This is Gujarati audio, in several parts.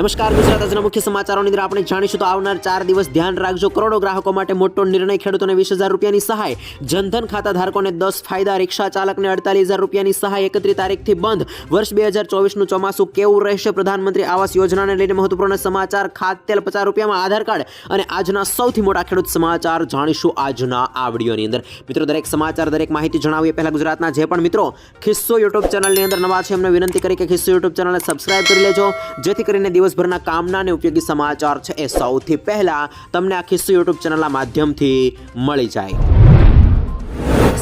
નમસ્કાર, ગુજરાત આજના મુખ્ય સમાચારોની અંદર આપણે જાણીશું તો આવનાર ચાર દિવસ ધ્યાન રાખજો. કરોડો ગ્રાહકો માટે મોટો નિર્ણય ખેડૂતોને વીસ હજાર રૂપિયાની સહાય. જનધન ખાતા ધારકોને દસ ફાયદા, રિક્ષા ચાલકને અડતાલીસ હજાર રૂપિયાની સહાય એકત્રીસ તારીખથી બંધ. વર્ષ બે હજાર ચોવીસનું ચોમાસું કેવું રહેશે? પ્રધાનમંત્રી આવાસ યોજનાને લઈને મહત્વપૂર્ણ સમાચાર. ખાદ તેલ પચાસ રૂપિયામાં આધાર કાર્ડ. અને આજના સૌથી મોટા ખેડૂત સમાચાર જાણીશું આજના આ વિડીયોની અંદર. મિત્રો, દરેક સમાચાર, દરેક માહિતી જણાવીએ. પહેલાં ગુજરાતના જે પણ મિત્રો, ખિસ્સો યુટ્યુબ ચેનલની અંદર નવા છે, એમને વિનંતી કરી કે ખિસ્સો યુટ્યુબ ચેનલને સબસ્ક્રાઇબ કરી લેજો. જેથી કરીને દિવસભરના કામના અને ઉપયોગી સમાચાર છે એ સૌથી પહેલા તમને આખી યુટ્યુબ ચેનલના માધ્યમથી મળી જાય.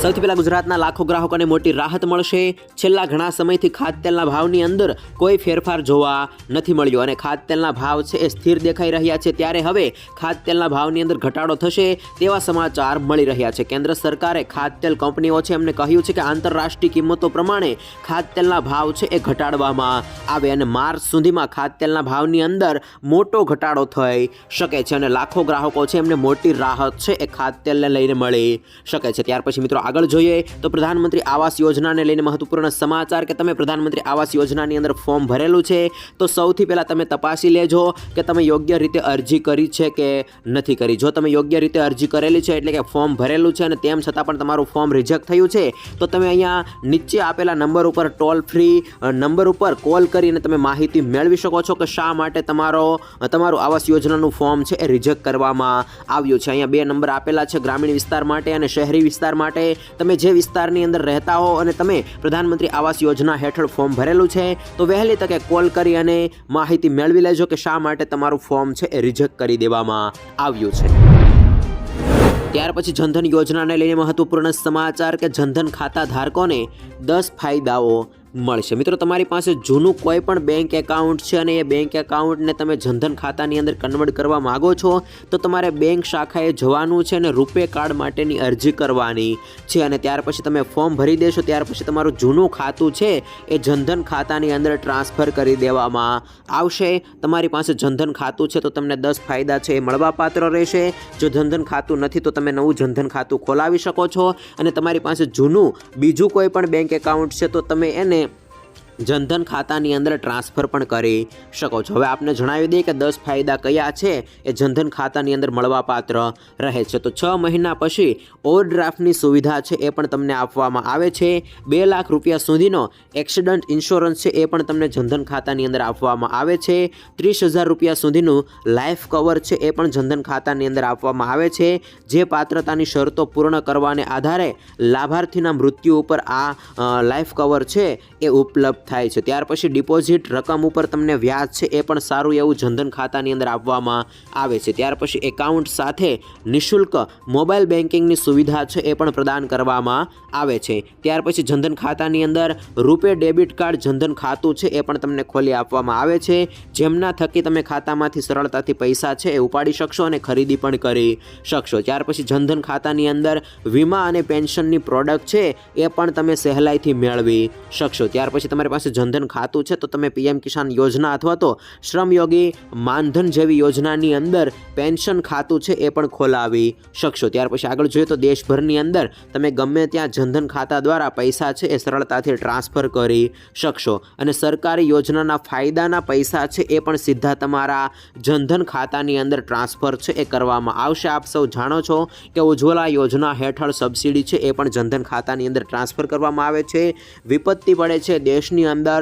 સૌથી પહેલાં ગુજરાતના લાખો ગ્રાહકોને મોટી રાહત મળશે. છેલ્લા ઘણા સમયથી ખાદ્યતેલના ભાવની અંદર કોઈ ફેરફાર જોવા નથી મળ્યો અને ખાદ્યતેલના ભાવ છે એ સ્થિર દેખાઈ રહ્યા છે. ત્યારે હવે ખાદ્યતેલના ભાવની અંદર ઘટાડો થશે તેવા સમાચાર મળી રહ્યા છે. કેન્દ્ર સરકારે ખાદ્યતેલ કંપનીઓ છે એમને કહ્યું છે કે આંતરરાષ્ટ્રીય કિંમતો પ્રમાણે ખાદ્યતેલના ભાવ છે એ ઘટાડવામાં આવે અને માર્ચ સુધીમાં ખાદ્યતેલના ભાવની અંદર મોટો ઘટાડો થઈ શકે છે અને લાખો ગ્રાહકો છે એમને મોટી રાહત છે એ ખાદ્યતેલને લઈને મળી શકે છે. ત્યાર પછી મિત્રો આગળ જોઈએ તો પ્રધાનમંત્રી આવાસ યોજનાને લઈને મહત્વપૂર્ણ સમાચાર કે તમે પ્રધાનમંત્રી આવાસ યોજનાની અંદર ફોર્મ ભરેલું છે, તો સૌથી પહેલાં તમે તપાસી લેજો કે તમે યોગ્ય રીતે અરજી કરી છે કે નથી કરી. જો તમે યોગ્ય રીતે અરજી કરેલી છે એટલે કે ફોર્મ ભરેલું છે અને તેમ છતાં પણ તમારું ફોર્મ રિજેક્ટ થયું છે, તો તમે અહીંયા નીચે આપેલા નંબર ઉપર ટોલ ફ્રી નંબર ઉપર કોલ કરીને તમે માહિતી મેળવી શકો છો કે શા માટે તમારો તમારું આવાસ યોજનાનું ફોર્મ છે એ રિજેક્ટ કરવામાં આવ્યું છે. અહીંયા બે નંબર આપેલા છે ગ્રામીણ વિસ્તાર માટે અને શહેરી વિસ્તાર માટે. તમે જે વિસ્તારની અંદર રહેતા હો અને તમે પ્રધાનમંત્રી આવાસ યોજના હેઠળ ફોર્મ ભરેલું છે, તો વહેલી તકે કોલ કરી અને માહિતી મેળવી લેજો કે શા માટે તમારું ફોર્મ છે એ રિજેક્ટ કરી દેવામાં આવ્યું છે. ત્યાર પછી જનધન યોજનાને લઈને મહત્વપૂર્ણ સમાચાર કે જનધન ખાતા ધારકોને દસ ફાયદાઓ મળશે. મિત્રો, તમારી પાસે જૂનું કોઈ પણ બેંક એકાઉન્ટ છે અને એ બેંક એકાઉન્ટને તમે જનધન ખાતાની અંદર કન્વર્ટ કરવા માગો છો, તો તમારે બેંક શાખાએ જવાનું છે અને રૂપે કાર્ડ માટેની અરજી કરવાની છે અને ત્યાર પછી તમે ફોર્મ ભરી દેશો. ત્યાર પછી તમારું જૂનું ખાતું છે એ જનધન ખાતાની અંદર ટ્રાન્સફર કરી દેવામાં આવશે. તમારી પાસે જનધન ખાતું છે તો તમને દસ ફાયદા છે એ મળવાપાત્ર રહેશે. જો જનધન ખાતું નથી તો તમે નવું જનધન ખાતું ખોલાવી શકો છો અને તમારી પાસે જૂનું બીજું કોઈ પણ બેંક એકાઉન્ટ છે તો તમે એને જનધન ખાતાની અંદર ટ્રાન્સફર પણ કરી શકો છો. હવે આપને જણાવી દઈએ કે દસ ફાયદા કયા છે? એ જનધન ખાતાની અંદર મળવાપાત્ર રહે છે. તો છ મહિના પછી ઓવરડ્રાફ્ટની સુવિધા છે એ પણ તમને આપવામાં આવે છે. બે લાખ રૂપિયા સુધીનો એક્સિડન્ટ ઇન્સ્યોરન્સ છે એ પણ તમને જનધન ખાતાની અંદર આપવામાં આવે છે. ત્રીસ હજાર રૂપિયા સુધીનું લાઈફ કવર છે એ પણ જનધન ખાતાની અંદર આપવામાં આવે છે. જે પાત્રતાની શરતો પૂર્ણ કરવાને આધારે લાભાર્થીના મૃત્યુ ઉપર આ લાઈફ કવર છે એ ઉપલબ્ધ થાય છે. ત્યાર પછી ડિપોઝિટ રકમ ઉપર તમને વ્યાજ છે એ પણ સારું એવું જનધન ખાતાની અંદર આપવામાં આવે છે. ત્યાર પછી એકાઉન્ટ સાથે નિઃશુલ્ક મોબાઈલ બેન્કિંગની સુવિધા છે એ પણ પ્રદાન કરવામાં આવે છે. ત્યાર પછી જનધન ખાતાની અંદર રૂપે ડેબિટ કાર્ડ, જનધન ખાતું છે એ પણ તમને ખોલી આપવામાં આવે છે. જેમના થકી તમે ખાતામાંથી સરળતાથી પૈસા છે એ ઉપાડી શકશો અને ખરીદી પણ કરી શકશો. ત્યાર પછી જનધન ખાતાની અંદર વીમા અને પેન્શનની પ્રોડક્ટ છે એ પણ તમે સહેલાઈથી મેળવી શકશો. ત્યાર પછી તમારી જનધન ખાતું છે, તો તમે પીએમ કિસાન યોજના અથવા તો શ્રમયોગી માનધન જેવી યોજનાની અંદર પેન્શન ખાતું છે એ પણ ખોલાવી શકશો. ત્યાર પછી આગળ જોઈએ તો દેશભરની અંદર તમે ગમે ત્યાં જનધન ખાતા દ્વારા પૈસા છે એ સરળતાથી ટ્રાન્સફર કરી શકશો. અને સરકારી યોજનાના ફાયદાના પૈસા છે એ પણ સીધા તમારા જનધન ખાતાની અંદર ટ્રાન્સફર છે એ કરવામાં આવશે. આપ સૌ જાણો છો કે ઉજ્જવલા યોજના હેઠળ સબસિડી છે એ પણ જનધન ખાતાની અંદર ટ્રાન્સફર કરવામાં આવે છે. વિપત્તિ પડે છે, દેશની અંદર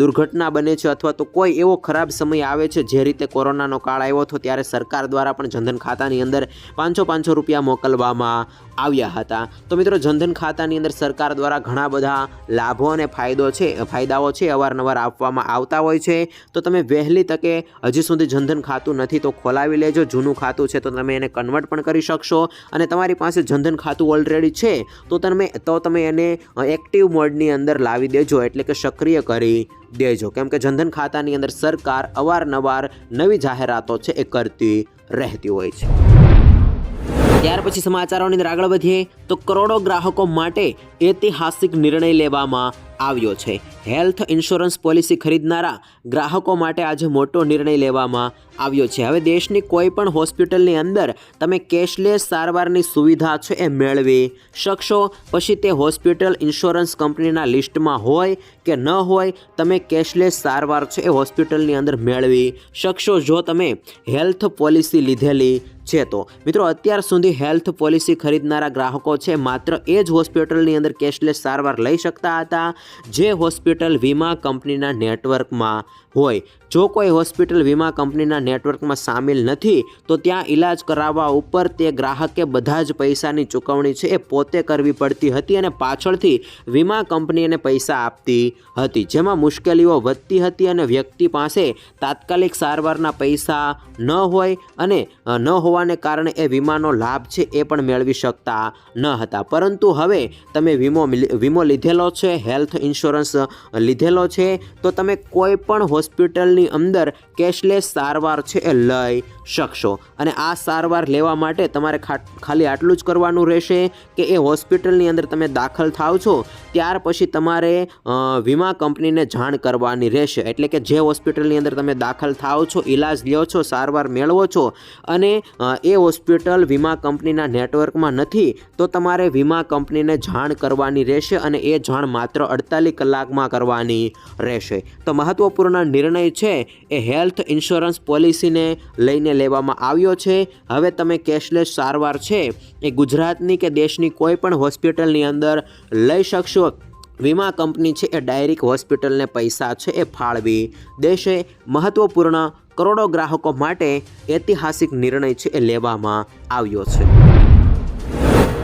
દુર્ઘટના બને છે અથવા તો કોઈ એવો ખરાબ સમય આવે છે જે રીતે કોરોનાનો કાળ આવ્યો હતો ત્યારે સરકાર દ્વારા પણ જનધન ખાતાની અંદર પાંચસો પાંચસો રૂપિયા મોકલવામાં આવ્યા હતા. તો મિત્રો, જનધન ખાતાની અંદર સરકાર દ્વારા ઘણા બધા લાભો અને ફાયદો છે, ફાયદાઓ છે અવારનવાર આપવામાં આવતા હોય છે. તો તમે વહેલી તકે હજી સુધી જનધન ખાતું નથી તો ખોલાવી લેજો. જૂનું ખાતું છે તો તમે એને કન્વર્ટ પણ કરી શકશો. અને તમારી પાસે જનધન ખાતું ઓલરેડી છે તો તમે તો તમે એને એક્ટિવ મોડની અંદર લાવી દેજો. એટલે કે સક્રિય કરી દેજો. કેમ કે જનધન ખાતાની અંદર સરકાર અવારનવાર નવી જાહેરાતો છે એ કરતી રહેતી હોય છે. ત્યાર પછી સમાચારોની અંદર આગળ વધીએ તો કરોડો ગ્રાહકો માટે ઐતિહાસિક નિર્ણય લેવામાં આવ્યો છે. હેલ્થ ઇન્સ્યોરન્સ પોલિસી ખરીદનારા ગ્રાહકો માટે આજે મોટો નિર્ણય લેવામાં આવ્યો છે. હવે દેશની કોઈ પણ હોસ્પિટલની અંદર તમે કેશલેસ સારવારની સુવિધા છે એ મેળવી શકશો. પછી તે હોસ્પિટલ ઇન્સ્યોરન્સ કંપનીના લિસ્ટમાં હોય કે ન હોય, તમે કેશલેસ સારવાર છે એ હોસ્પિટલની અંદર મેળવી શકશો. જો તમે હેલ્થ પોલિસી લીધેલી છે તો. મિત્રો, અત્યાર સુધી હેલ્થ પોલિસી ખરીદનારા ગ્રાહકો છે, માત્ર એ જ હોસ્પિટલની અંદર કેશલેસ સારવાર લઈ શકતા હતા, જે હોસ્પિટલ વીમા કંપનીના નેટવર્કમાં હોય. જો કોઈ હોસ્પિટલ વીમા કંપનીના નેટવર્કમાં સામેલ નથી, તો ત્યાં ઈલાજ કરાવવા ઉપર તે ગ્રાહકે બધા જ પૈસાની ચૂકવણી છે એ પોતે કરવી પડતી હતી અને પાછળથી વીમા કંપની એને પૈસા આપતી હતી, જેમાં મુશ્કેલીઓ વધતી હતી અને વ્યક્તિ પાસે તાત્કાલિક સારવારના પૈસા ન હોય અને ન હોવાને કારણે એ વીમાનો લાભ છે એ પણ મેળવી શકતા ન હતા. પરંતુ હવે તમે વીમો વીમો લીધેલો છે, હેલ્થ ઇન્સ્યોરન્સ લીધેલો છે, તો તમે કોઈ પણ હોસ્પિટલની અંદર કેશલેસ સારવાર છે એ લઈ શકશો. અને આ સારવાર લેવા માટે તમારે ખાલી આટલું જ કરવાનું રહેશે કે એ હોસ્પિટલની અંદર તમે દાખલ થાવ છો, ત્યાર પછી તમારે વીમા કંપનીને જાણ કરવાની રહેશે. એટલે કે જે હોસ્પિટલની અંદર તમે દાખલ થાઓ છો, ઈલાજ લ્યો છો, સારવાર મેળવો છો અને એ હોસ્પિટલ વીમા કંપનીના નેટવર્કમાં નથી, તો તમારે વીમા કંપનીને જાણ કરવાની રહેશે અને એ જાણ માત્ર અડતાલીસ કલાકમાં કરવાની રહેશે. તો મહત્વપૂર્ણ નિર્ણય છે, એ હેલ્થ ઇન્સ્યોરન્સ પોલિસીને લઈને લેવામાં આવ્યો છે. હવે તમે કેશલેસ સારવાર છે, એ ગુજરાતની કે દેશની કોઈ પણ હોસ્પિટલની અંદર લઈ શકશો વીમા કંપની છે એ ડાયરેક્ટ હોસ્પિટલને પૈસા છે એ ફાળવી દેશે મહત્વપૂર્ણ કરોડો ગ્રાહકો માટે ઐતિહાસિક નિર્ણય છે એ લેવામાં આવ્યો છે.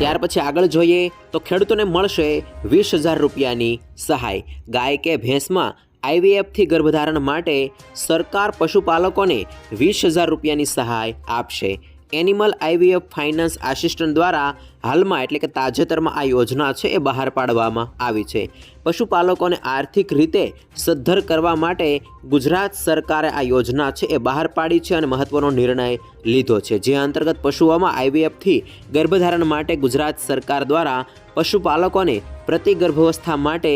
ત્યાર પછી આગળ જોઈએ તો ખેડૂતોને મળશે વીસ હજાર રૂપિયાની સહાય. ગાય કે ભેંસમાં આઈવીએફથી ગર્ભધારણ માટે સરકાર પશુપાલકોને વીસ હજાર રૂપિયાની સહાય આપશે. એનિમલ આઈવીએફ ફાઇનાન્સ આસિસ્ટન્ટ દ્વારા હાલમાં એટલે કે તાજેતરમાં આ યોજના છે એ બહાર પાડવામાં આવી છે. પશુપાલકોને આર્થિક રીતે સદ્ધર કરવા માટે ગુજરાત સરકારે આ યોજના છે એ બહાર પાડી છે અને મહત્વનો નિર્ણય લીધો છે. જે અંતર્ગત પશુઓમાં આઈવીએફથી ગર્ભધારણ માટે ગુજરાત સરકાર દ્વારા પશુપાલકોને પ્રતિ ગર્ભાવસ્થા માટે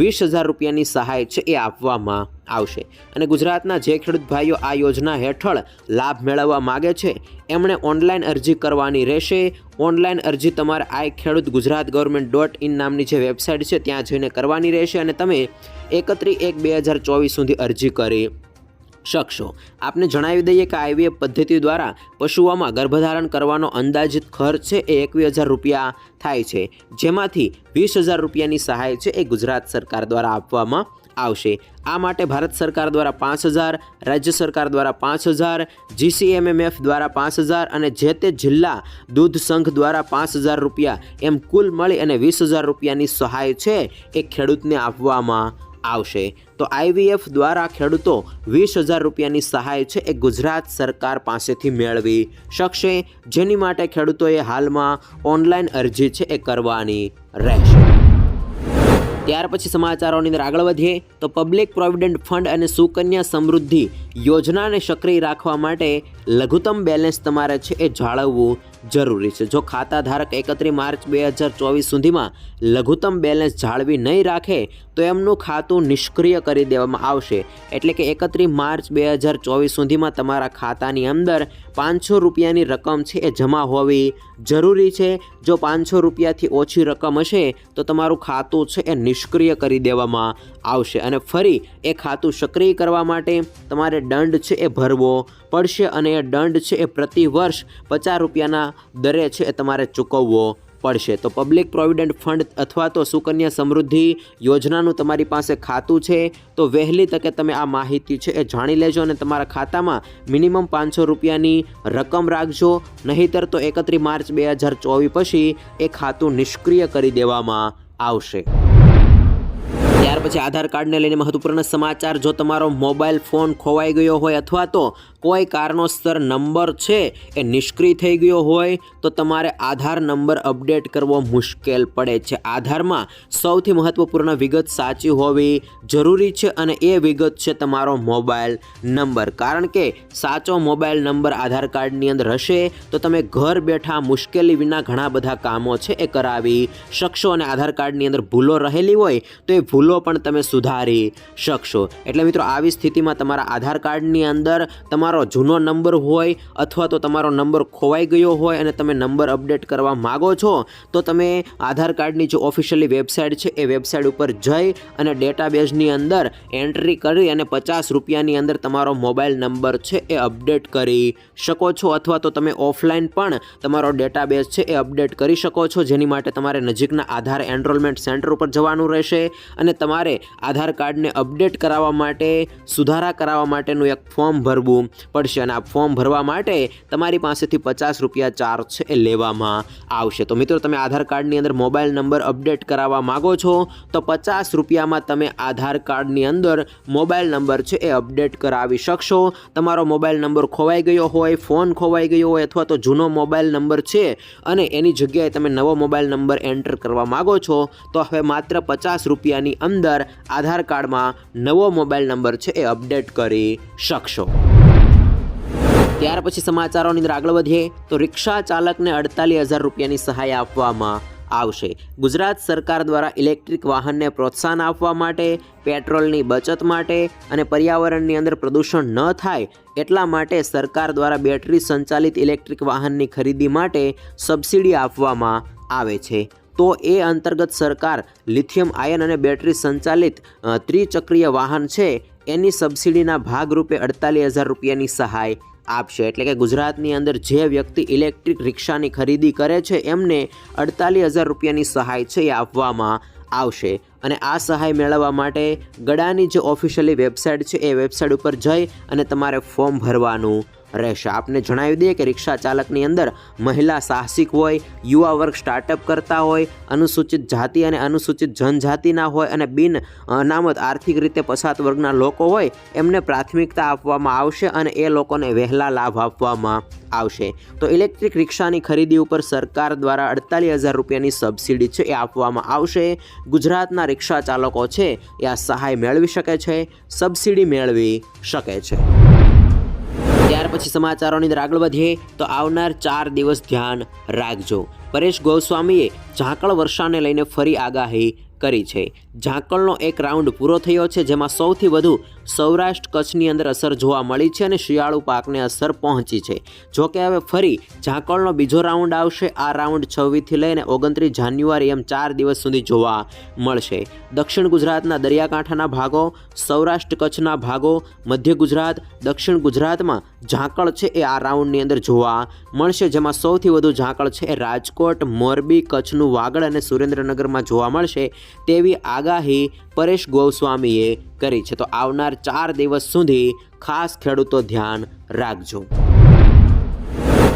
વીસ હજાર રૂપિયાની સહાય છે એ આપવામાં આવશે. અને ગુજરાતના જે ખેડૂત ભાઈઓ આ યોજના હેઠળ લાભ મેળવવા માગે છે, એમણે ઓનલાઈન અરજી કરવાની રહેશે. ઓનલાઈન અરજી તમારે આ ખેડૂત ગુજરાત ગવર્મેન્ટ ડોટ ઇન નામની જે વેબસાઇટ છે, ત્યાં જઈને કરવાની રહેશે અને તમે એકત્રી એક બે હજાર ચોવીસ સુધી અરજી કરી શકશો. આપને જણાવી દઈએ કે આઈવીએફ પદ્ધતિ દ્વારા પશુઓમાં ગર્ભધારણ કરવાનો અંદાજિત ખર્ચ છે એ એકવીસ હજાર રૂપિયા થાય છે. જેમાંથી વીસ હજાર રૂપિયાની સહાય છે એ ગુજરાત સરકાર દ્વારા આપવામાં આવશે. આ માટે ભારત સરકાર દ્વારા પાંચ હજાર, રાજ્ય સરકાર દ્વારા પાંચ હજાર જીસીએમએમએફ દ્વારા પાંચ હજાર અને જે તે જિલ્લા દૂધ સંઘ દ્વારા પાંચ હજાર રૂપિયા એમ કુલ મળી અને વીસ હજાર રૂપિયાની સહાય છે એ ખેડૂતને આપવામાં આવશે. તો આઈવીએફ દ્વારા ખેડૂતો વીસ હજાર રૂપિયાની સહાય છે એ ગુજરાત સરકાર પાસેથી મેળવી શકશે. જેની માટે ખેડૂતોએ હાલમાં ઓનલાઈન અરજી છે એ કરવાની રહેશે. ત્યાર પછી સમાચારોની અંદર આગળ વધીએ તો પબ્લિક પ્રોવિડન્ટ ફંડ અને સુકન્યા સમૃદ્ધિ યોજનાને સક્રિય રાખવા માટે લઘુત્તમ બેલેન્સ તમારે છે એ જાળવવું જરૂરી છે. જો ખાતા ધારક એકત્રીસ માર્ચ બે હજાર ચોવીસ સુધીમાં લઘુત્તમ બેલેન્સ જાળવી નહીં રાખે, તો એમનું ખાતું નિષ્ક્રિય કરી દેવામાં આવશે. એટલે કે એકત્રીસ માર્ચ બે હજાર ચોવીસ સુધીમાં તમારા ખાતાની અંદર પાંચસો રૂપિયાની રકમ છે એ જમા હોવી જરૂરી છે. જો પાંચસો રૂપિયાથી ઓછી રકમ હશે, તો તમારું ખાતું છે એ નિષ્ક્રિય કરી દેવામાં આવશે. અને ફરી, એ ખાતું સક્રિય કરવા માટે તમારે દંડ છે એ ભરવો પડશે અને એ દંડ છે એ પ્રતિ વર્ષ પચાસ રૂપિયાના દરે છે એ તમારે ચૂકવવો પડશે. તો પબ્લિક પ્રોવિડન્ટ ફંડ અથવા તો સુકન્યા સમૃદ્ધિ યોજનાનું તમારી પાસે ખાતું છે, તો વહેલી તકે તમે આ માહિતી છે એ જાણી લેજો અને તમારા ખાતામાં મિનિમમ પાંચસો રૂપિયાની રકમ રાખજો. નહીંતર તો એકત્રીસ માર્ચ બે હજાર ચોવીસ પછી એ ખાતું નિષ્ક્રિય કરી દેવામાં આવશે. ત્યાર પછી આધાર કાર્ડને લઈને મહત્વપૂર્ણ સમાચાર, જો તમારો મોબાઈલ ફોન ખોવાઈ ગયો હોય અથવા તો કોઈ કારણોસર નંબર છે એ નિષ્ક્રિય થઈ ગયો હોય તો તમારે આધાર નંબર અપડેટ કરવો મુશ્કેલ પડે છે. આધારમાં સૌથી મહત્વપૂર્ણ વિગત સાચી હોવી જરૂરી છે અને એ વિગત છે તમારો મોબાઈલ નંબર. કારણ કે સાચો મોબાઈલ નંબર આધાર કાર્ડની અંદર હશે તો તમે ઘર બેઠા મુશ્કેલી વિના ઘણા બધા કામો છે એ કરાવી શકશો અને આધાર કાર્ડની અંદર ભૂલો રહેલી હોય તો એ ભૂલો પણ તમે સુધારી શકશો. એટલે મિત્રો, આવી સ્થિતિમાં તમારા આધાર કાર્ડની અંદર તમારો જૂનો નંબર હોય અથવા તો તમારો નંબર ખોવાઈ ગયો હોય અને તમે નંબર અપડેટ કરવા માગો છો, તો તમે આધાર કાર્ડની જે ઓફિશિયલી વેબસાઇટ છે, એ વેબસાઇટ ઉપર જઈ અને ડેટાબેઝની અંદર એન્ટ્રી કરી અને પચાસ રૂપિયાની અંદર તમારો મોબાઈલ નંબર છે, એ અપડેટ કરી શકો છો. અથવા તો તમે ઓફલાઈન પણ તમારો ડેટાબેઝ છે, એ અપડેટ કરી શકો છો. જેની માટે તમારે નજીકના આધાર એનરોલમેન્ટ સેન્ટર ઉપર જવાનું રહેશે અને તમારે આધાર કાર્ડને અપડેટ કરાવવા માટે, સુધારા કરાવવા માટેનું એક ફોર્મ ભરવું. પડશે અને આ ફોર્મ ભરવા માટે તમારી પાસેથી પચાસ રૂપિયા ચાર્જ છે એ લેવામાં આવશે. તો મિત્રો, તમે આધાર કાર્ડની અંદર મોબાઈલ નંબર અપડેટ કરાવવા માગો છો, તો પચાસ રૂપિયામાં તમે આધાર કાર્ડની અંદર મોબાઈલ નંબર છે એ અપડેટ કરાવી શકશો. તમારો મોબાઈલ નંબર ખોવાઈ ગયો હોય, ફોન ખોવાઈ ગયો હોય, અથવા તો જૂનો મોબાઈલ નંબર છે અને એની જગ્યાએ તમે નવો મોબાઈલ નંબર એન્ટર કરવા માગો છો, તો હવે માત્ર પચાસ રૂપિયાની અંદર આધાર કાર્ડમાં નવો મોબાઈલ નંબર છે એ અપડેટ કરી શકશો. ત્યાર પછી સમાચારોની અંદર આગળ વધીએ, તો રિક્ષા ચાલકને અડતાલીસ હજાર રૂપિયાની સહાય આપવામાં આવશે. ગુજરાત સરકાર દ્વારા ઇલેક્ટ્રિક વાહનને પ્રોત્સાહન આપવા માટે, પેટ્રોલની બચત માટે અને પર્યાવરણની અંદર પ્રદૂષણ ન થાય એટલા માટે સરકાર દ્વારા બેટરી સંચાલિત ઇલેક્ટ્રિક વાહનની ખરીદી માટે સબસિડી આપવામાં આવે છે. તો એ અંતર્ગત સરકાર લિથિયમ આયન અને બેટરી સંચાલિત ત્રિચક્રીય વાહન છે, એની સબસિડીના ભાગરૂપે અડતાલીસ હજાર રૂપિયાની સહાય આપશે. એટલે કે ગુજરાતની અંદર જે વ્યક્તિ ઇલેક્ટ્રિક રિક્ષાની ખરીદી કરે છે, એમને અડતાલીસ હજાર રૂપિયાની સહાય છે એ આપવામાં આવશે. અને આ સહાય મેળવવા માટે ગડાની જે ઓફિશિયલી વેબસાઇટ છે એ વેબસાઇટ ઉપર જઈ અને તમારે ફોર્મ ભરવાનું રહેશે આપને જણાવી દઈએ કે રિક્ષા ચાલકની અંદર મહિલા સાહસિક હોય, યુવા વર્ગ સ્ટાર્ટઅપ કરતા હોય, અનુસૂચિત જાતિ અને અનુસૂચિત જનજાતિના હોય અને બિન અનામત આર્થિક રીતે પછાત વર્ગના લોકો હોય, એમને પ્રાથમિકતા આપવામાં આવશે અને એ લોકોને વહેલા લાભ આપવામાં આવશે. તો ઇલેક્ટ્રિક રિક્ષાની ખરીદી ઉપર સરકાર દ્વારા અડતાલીસ હજાર રૂપિયાની સબસિડી છે એ આપવામાં આવશે. ગુજરાતના રિક્ષા ચાલકો છે એ આ સહાય મેળવી શકે છે, સબસિડી મેળવી શકે છે. ત્યાર પછી સમાચારોની અંદર આગળ વધીએ, તો આવનાર ચાર દિવસ ધ્યાન રાખજો. પરેશ ગોસ્વામીએ ઝાંકળ વર્ષાને લઈને ફરી આગાહી કરી છે. ઝાકળનો એક રાઉન્ડ પૂરો થયો છે, જેમાં સૌથી વધુ સૌરાષ્ટ્ર કચ્છની અંદર અસર જોવા મળી છે અને શિયાળુ પાકને અસર પહોંચી છે. જો કે હવે ફરી ઝાકળનો બીજો રાઉન્ડ આવશે. આ રાઉન્ડ છવ્વીસથી લઈને ઓગણત્રીસ જાન્યુઆરી એમ ચાર દિવસ સુધી જોવા મળશે. દક્ષિણ ગુજરાતના દરિયાકાંઠાના ભાગો, સૌરાષ્ટ્ર કચ્છના ભાગો, મધ્ય ગુજરાત, દક્ષિણ ગુજરાતમાં ઝાકળ છે એ આ રાઉન્ડની અંદર જોવા મળશે, જેમાં સૌથી વધુ ઝાકળ છે એ રાજકોટ, મોરબી, કચ્છનું વાગડ અને સુરેન્દ્રનગરમાં જોવા મળશે. તેવી આગાહી પરેશ ગોસ્વામીએ કરી છે. તો આવનાર ચાર દિવસ સુધી ખાસ ખેડૂતો ધ્યાન રાખજો.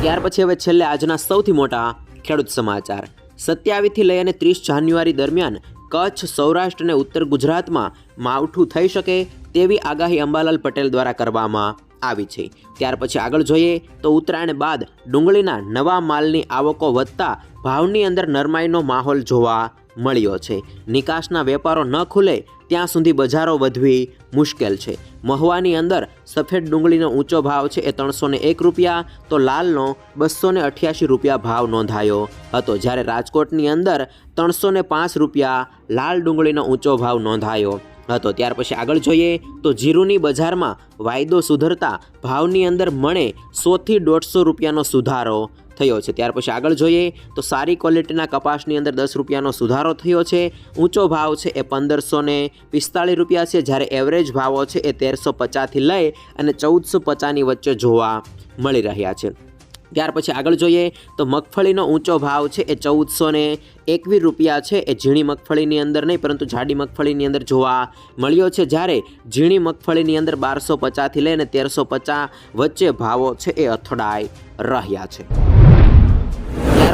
ત્યાર પછી હવે છેલ્લે આજના સૌથી મોટા ખેડૂત સમાચાર. સત્યાવીસથી લઈ અને ત્રીસ જાન્યુઆરી દરમિયાન કચ્છ, સૌરાષ્ટ્ર અને ઉત્તર ગુજરાતમાં માવઠું થઈ શકે તેવી આગાહી અંબાલાલ પટેલ દ્વારા કરવામાં આવી છે. ત્યાર પછી આગળ જોઈએ તો ઉત્તરાયણ બાદ ડુંગળીના નવા માલની આવકો વધતા ભાવની અંદર નરમાઈનો માહોલ જોવા મળ્યો છે. નિકાસના વેપારો ન ખુલે ત્યાં સુધી બજારો વધવી મુશ્કેલ છે. મહુવાની અંદર સફેદ ડુંગળીનો ઊંચો ભાવ છે એ ત્રણસો એક રૂપિયા, તો લાલનો બસો ને અઠ્યાસી રૂપિયા ભાવ નોંધાયો હતો. જ્યારે રાજકોટની અંદર ત્રણસો પાંચ રૂપિયા, લાલ ડુંગળીનો ઊંચો ભાવ નોંધાયો હતો. ત્યાર પછી આગળ જોઈએ તો જીરુની બજારમાં વાયદો સુધરતા ભાવની અંદર મણે સોથી દોઢસો રૂપિયાનો સુધારો થયો છે. ત્યાર પછી આગળ જોઈએ તો સારી ક્વોલિટીના કપાસની અંદર દસ રૂપિયાનો સુધારો થયો છે. ઊંચો ભાવ છે એ પંદરસો ને પિસ્તાળીસ રૂપિયા છે. જ્યારે એવરેજ ભાવો છે એ તેરસો પચાસથી લઈ અને ચૌદસો પચાસની વચ્ચે જોવા મળી રહ્યા છે. ત્યાર પછી આગળ જોઈએ તો મગફળીનો ઊંચો ભાવ છે એ ચૌદસો ને એકવીસ રૂપિયા છે. એ ઝીણી મગફળીની અંદર નહીં, પરંતુ જાડી મગફળીની અંદર જોવા મળ્યો છે. જ્યારે ઝીણી મગફળીની અંદર બારસો પચાસથી લઈને તેરસો પચાસ વચ્ચે ભાવો છે એ અથડાઈ રહ્યા છે.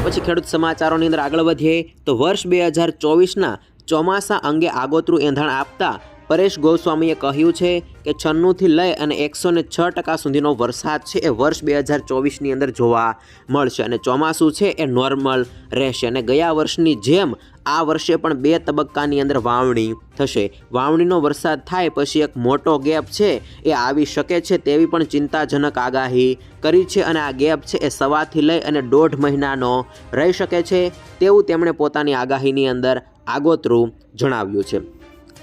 ત્યાર પછી ખેડૂત સમાચારોની અંદર આગળ વધીએ તો વર્ષ બે હજાર ચોવીસના ચોમાસા અંગે આગોતરું એંધાણ આપતા પરેશ ગોસ્વામીએ કહ્યું છે કે છન્નુંથી લઈ અને એકસો ને છ ટકા સુધીનો વરસાદ છે એ વર્ષ બે હજાર ચોવીસની અંદર જોવા મળશે અને ચોમાસું છે એ નોર્મલ રહેશે અને ગયા વર્ષની જેમ આ વર્ષે પણ બે તબક્કાની અંદર વાવણી થશે. વાવણીનો વરસાદ થાય પછી એક મોટો ગેપ છે, એ આવી શકે છે તેવી પણ ચિંતાજનક આગાહી કરી છે અને આ ગેપ છે એ સવાથી લઈ અને દોઢ મહિનાનો રહી શકે છે તેવું તેમણે પોતાની આગાહીની અંદર આગોતરું જણાવ્યું છે.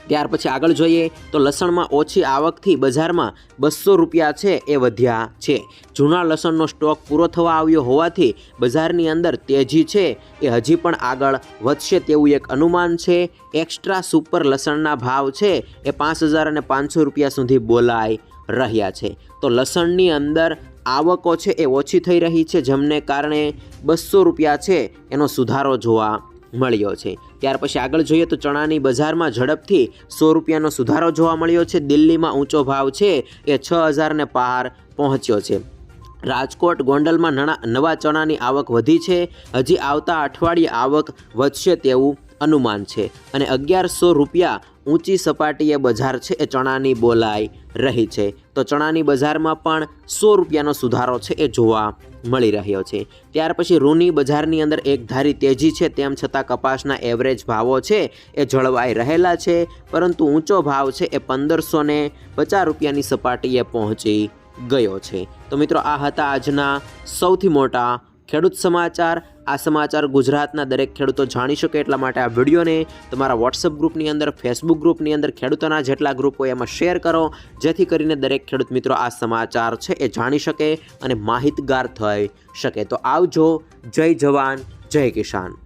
ત્યાર પછી આગળ જોઈએ તો લસણમાં ઓછી આવકથી બજારમાં બસો રૂપિયા છે એ વધ્યા છે. જૂના લસણનો સ્ટોક પૂરો થવા આવ્યો હોવાથી બજારની અંદર તેજી છે એ હજી પણ આગળ વધશે તેવું એક અનુમાન છે. એક્સ્ટ્રા સુપર લસણના ભાવ છે એ પાંચ હજાર અને પાંચસો રૂપિયા સુધી બોલાઈ રહ્યા છે. તો લસણની અંદર આવકો છે એ ઓછી થઈ રહી છે, જેમને કારણે બસો રૂપિયા છે એનો સુધારો જોવા મળ્યો છે. ત્યાર પછી આગળ જોઈએ તો ચણાની બજારમાં ઝડપથી સો રૂપિયાનો સુધારો જોવા મળ્યો છે. દિલ્હીમાં ઊંચો ભાવ છે એ છ હજારને પાર પહોંચ્યો છે. રાજકોટ ગોંડલમાં નવા ચણાની આવક વધી છે. હજી આવતા અઠવાડિયે આવક વધશે તેવું અનુમાન છે અને અગિયારસો રૂપિયા ઊંચી સપાટીએ બજાર છે એ ચણાની બોલાઈ રહી છે. તો ચણાની બજારમાં પણ સો રૂપિયાનો સુધારો છે એ જોવા મળી રહ્યો છે. ત્યાર પછી રૂની બજારની અંદર એક ધારી તેજી છે, તેમ છતાં કપાસના એવરેજ ભાવો છે એ જળવાઈ રહેલા છે, પરંતુ ઊંચો ભાવ છે એ પંદરસો ને પચાસ રૂપિયાની સપાટીએ પહોંચી ગયો છે. તો મિત્રો, આ હતા આજના સૌથી મોટા ખેડૂત સમાચાર, આ સમાચાર ગુજરાતના દરેક ખેડૂતો જાણી શકે એટલા માટે આ વિડીયોને તમારા વોટ્સઅપ ગ્રુપની અંદર ફેસબુક ગ્રુપની અંદર ખેડૂતોના જેટલા ગ્રુપ હોય એમાં શેર કરો. જેથી કરીને દરેક ખેડૂત મિત્રો આ સમાચાર છે એ જાણી શકે અને માહિતગાર થઈ શકે. તો આવજો. જય જવાન. જય કિસાન.